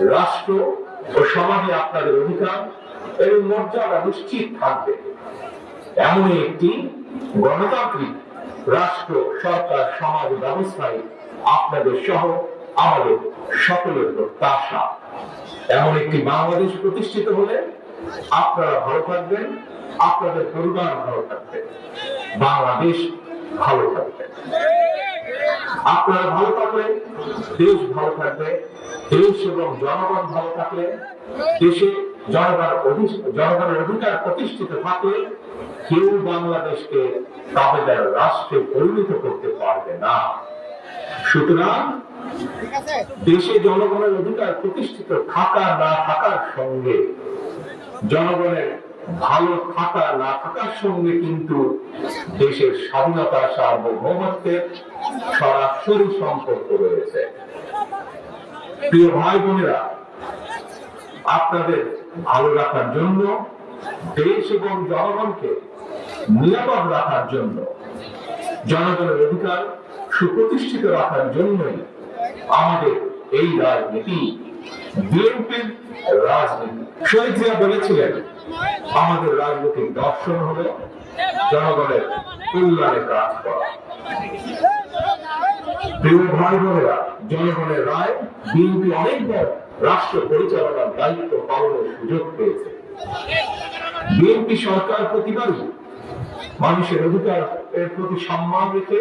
রাষ্ট্র ও সমাজে আপনাদের অধিকার এবং মর্যাদা নিশ্চিত থাকবে। এমনই একটি গণতান্ত্রিক রাষ্ট্র, সরকার, সমাজ ব্যবস্থায় আপনাদের সহ আমাদের সকলের প্রত্যাশা। এমন একটি বাংলাদেশ প্রতিষ্ঠিত হলে আপনারা ভালো থাকবেন, আপনাদের পরিবার ভালো থাকবে। বাংলাদেশ ভালো থাকবে। আপনারা ভালো থাকলে, দেশ ভালো থাকবে দেশ এবং জনগণ ভালো থাকলে, দেশে জনগণ জনগণের অধিকার প্রতিষ্ঠিত থাকলে, কেউ বাংলাদেশকে তাদের রাষ্ট্রে পরিণত করতে পারবে না। সুতরাং, দেশে জনগণের অধিকার প্রতিষ্ঠিত থাকা না থাকার সঙ্গে জনগণের ভালো থাকা না থাকার সঙ্গে কিন্তু দেশের স্বাধীনতা সার্বভৌমত্বের সরাসরি সম্পর্ক রয়েছে। প্রিয় ভাই বোনেরা, আপনাদের ভালো রাখার জন্য, দেশ এবং জনগণকে নিরাপদ রাখার জন্য, জনগণের অধিকার সুপ্রতিষ্ঠিত রাখার জন্যই আমাদের এই রাজনীতি, বিএনপির রাজনীতি। শহীদ জিয়া বলেছিলেন আমাদের রাজনৈতিক দর্শন হলো জনগণের কল্যাণে কাজ করা। জনগণের রায়, বিএনপি অনেকবার রাষ্ট্র পরিচালনার দায়িত্ব পালনের সুযোগ পেয়েছে। বিএনপি সরকার প্রতিবারই মানুষের অধিকার এর প্রতি সম্মান রেখে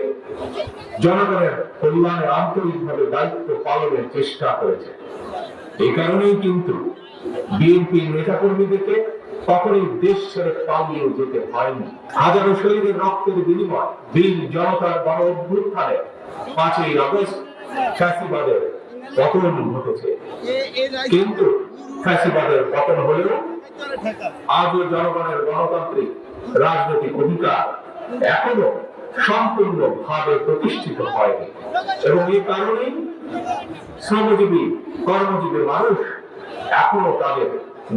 জনগণের কল্যাণে আন্তরিকভাবে দায়িত্ব পালনের চেষ্টা করেছে। এই কারণেই কিন্তু বিএনপি নেতাকর্মীদেরকে কখনোই দেশ ছেড়ে পালিয়ে যেতে হয়নি। হাজারো শহীদের রক্তের বিনিময় বীর জনতার গণ অভ্যুত্থানে পাঁচই আগস্ট ফ্যাসিবাদের পতন ঘটেছে। কিন্তু ফ্যাসিবাদের পতন হলেও আজও জনগণের গণতান্ত্রিক রাজনৈতিক অধিকার এখনও সম্পূর্ণ ভাবে প্রতিষ্ঠিত হয়নি। এবং এই কারণেই শ্রমজীবী, কর্মজীবী মানুষ এখনও তাদের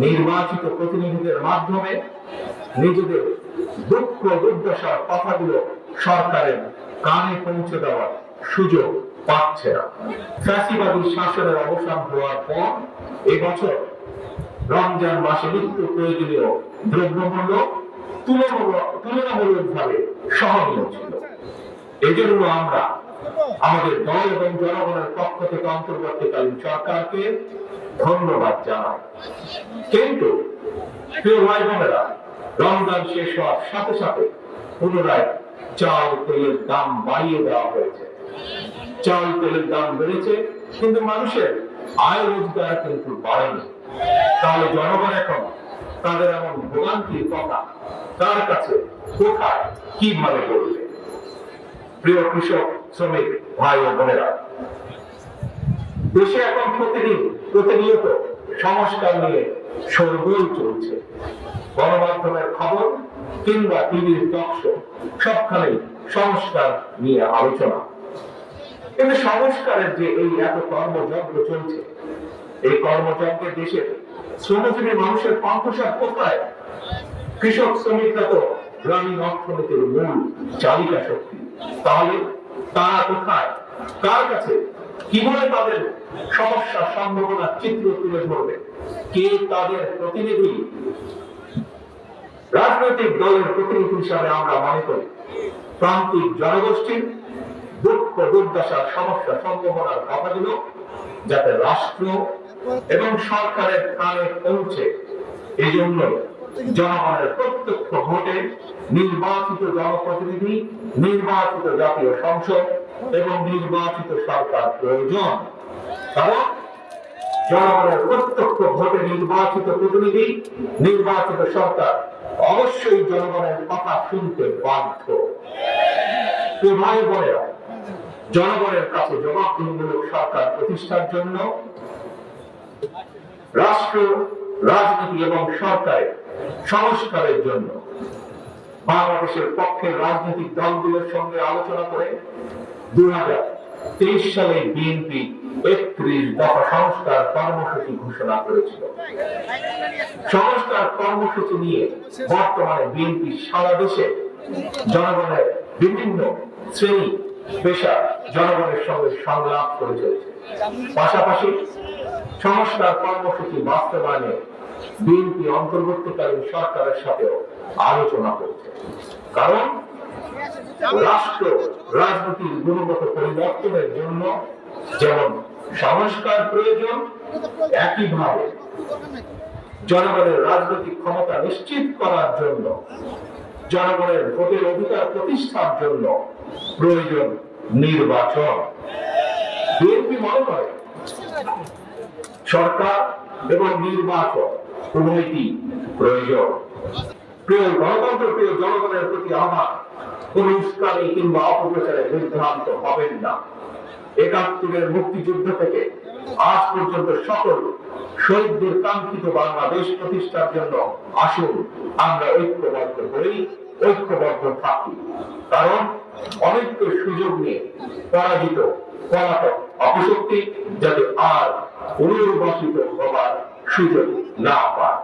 নির্বাচিত প্রতিনিধিদের মাধ্যমে নিজেদের দুঃখ, দুর্দশার কথাগুলো সরকারের কানে পৌঁছে দেওয়ার সুযোগ পাচ্ছে না। ফ্যাসিবাদী শাসনের অবসান হওয়ার পর এবছর রমজান মাসে নিত্য প্রয়োজনীয় দ্রব্যমূল্য তুলনামূলকভাবে সহনীয় ছিল। এজন্য আমরা আমাদের দল এবং জনগণের পক্ষ থেকে অন্তর্বর্তীকালীন সরকারকে ধন্যবাদ জানাই। কিন্তু, প্রিয় ভাই বোনেরা, রমজান শেষ হওয়ার সাথে সাথে পুনরায় চাল তেলের দাম বাড়িয়ে দেওয়া হয়েছে। চাল তেলের দাম বেড়েছে, কিন্তু মানুষের আয় রোজগার কিন্তু বাড়েনি। তাহলে জনগণ এখন তাদের এমন ভোগান্তির কথা তার কাছে, কোথায় কীভাবে বলবে? প্রিয় কৃষক, শ্রমিক, ভাই ও বোনেরা দেশে এখন প্রতিদিন প্রতিনিয়ত সংস্কার নিয়ে শোরগোল চলছে। গণমাধ্যমের খবর কিংবা টিভির টকশো সবখানেই সংস্কার নিয়ে আলোচনা। কিন্তু সংস্কারের যে এই এত কর্মযজ্ঞ চলছে, এই কর্মযজ্ঞে দেশের শ্রমজীবী মানুষের কণ্ঠস্বর কোথায়? কৃষক শ্রমিকরা তো গ্রামীণ অর্থনীতির মূল চালিকা শক্তি তাহলে তারা কোথায়? কার কাছে কীভাবে তাদের সমস্যা সম্ভাবনার চিত্র তুলে ধরবে? কে তাদের প্রতিনিধি? রাজনৈতিক দলের প্রতিনিধি হিসাবে আমরা মনে করি, প্রান্তিক জনগোষ্ঠীর দুঃখ, দুর্দশার সমস্যা, সম্ভাবনার কথাগুলো যাতে রাষ্ট্র এবং সরকারের কানে পৌঁছে এই জন্য জনগণের প্রত্যক্ষ ভোটে নির্বাচিত জনপ্রতিনিধি, নির্বাচিত জাতীয় সংসদ এবং নির্বাচিত সরকার প্রয়োজন। কারণ জনগণের প্রত্যক্ষ ভোটে নির্বাচিত প্রতিনিধি, নির্বাচিত সরকার অবশ্যই জনগণের কথা শুনতে বাধ্য। ভাই বোনেরা, জনগণের কাছে জবাবদিহিমূলক সরকার প্রতিষ্ঠার জন্য রাষ্ট্র, রাজনীতি এবং সরকারের সংস্কারের জন্য বাংলাদেশের পক্ষের রাজনৈতিক দলগুলোর সঙ্গে আলোচনা করে দুই হাজার তেইশ সালে বিএনপি একত্রিশ দফা সংস্কার কর্মসূচি ঘোষণা করেছিল। সংস্কার কর্মসূচি নিয়ে বর্তমানে বিএনপি সারা দেশে জনগণের বিভিন্ন শ্রেণি, পেশা জনগণের সঙ্গে সংলাপ করে চলেছে। পাশাপাশি সংস্কার কর্মসূচি বাস্তবায়নে বিএনপি অন্তর্বর্তীকালীন সরকারের সাথেও আলোচনা করছে কারণ রাষ্ট্র রাজনীতির গুণগত পরিবর্তনের জন্য যেমন সংস্কার প্রয়োজন, একইভাবে জনগণের রাজনৈতিক ক্ষমতা নিশ্চিত করার জন্য, জনগণের ভোটের অধিকার প্রতিষ্ঠার জন্য প্রয়োজন নির্বাচন। বিএনপি মনে করে সরকার এবং নির্বাচন উভয়টি প্রয়োজন। প্রিয় গণতন্ত্র, প্রিয় জনগণের প্রতি কোন কিংবা অপপ্রচারে বিভ্রান্ত হবেন না। একাত্তরের মুক্তিযুদ্ধ থেকে আজ পর্যন্ত সকল শহীদদের কাঙ্ক্ষিত বাংলাদেশ প্রতিষ্ঠার জন্য আসুন, আমরা ঐক্যবদ্ধ হই, ঐক্যবদ্ধ থাকি। কারণ অনেক সুযোগ নিয়ে পরাজিত পলাতক অপশক্তি যাতে আর পুনর্বাসিত হবার সুযোগ না পায়।